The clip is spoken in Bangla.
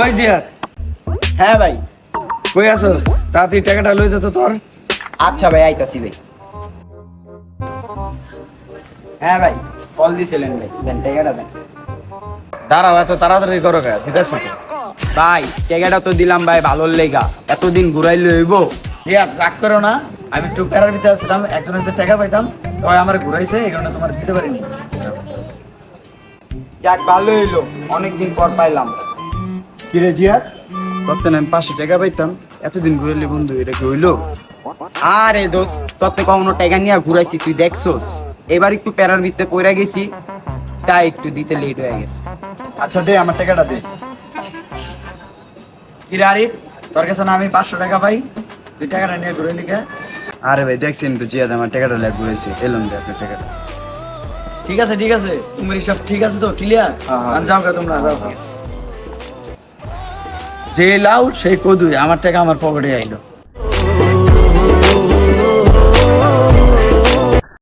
ওই জিয়াদ। হ্যাঁ ভাই। কই আসোস তাড়াতাড়ি টাকাটা লই যেত তোর। আচ্ছা ভাই আইতাছি ভাই। হ্যাঁ ভাই কল দিছিলেন ভাই। দেন টাকাটা দেন। দাঁড়াও এত তাড়াতাড়ি করো কে? দিতেছি তো। ভাই টাকাটা তো দিলাম ভাই ভালোর লেগা। এতদিন ঘুরাই লইব। জিয়াদ রাগ করো না। আমি একটু প্যারার ভিতরে আসলাম একজনের যে টাকা পাইতাম। তো আমার ঘুরাইছে এই কারণে তোমার দিতে পারিনি। যাক ভালো হইল। অনেকদিন পর পাইলাম। কিরে কত আমি পাঁচশো টাকা পাইতাম। এতদিন ঘুরাইলি বন্ধু এটা কি হইল? আরে দোস্ত তোর তো কখনো টাকা নিয়ে ঘুরাইছি তুই দেখছোস? এবার একটু প্যারার ভিতরে পড়ে গেছি তাই একটু দিতে লেট হয়ে গেছে। আচ্ছা দে আমার টাকাটা দে। কিরে আরিফ তোর কাছে না আমি পাঁচশো টাকা পাই? তুই টাকাটা নিয়ে ঘুরে লিখে আরে ভাই দেখছেন তো জিয়াদ আমার টাকাটা লেখ ঘুরেছে। এলাম দে আপনার টাকাটা। ঠিক আছে ঠিক আছে তুমি সব ঠিক আছে তো ক্লিয়ার যাও তোমরা যাও। যে লাউ সেই কদুই। আমার টাকা আমার পকেটে আইলো।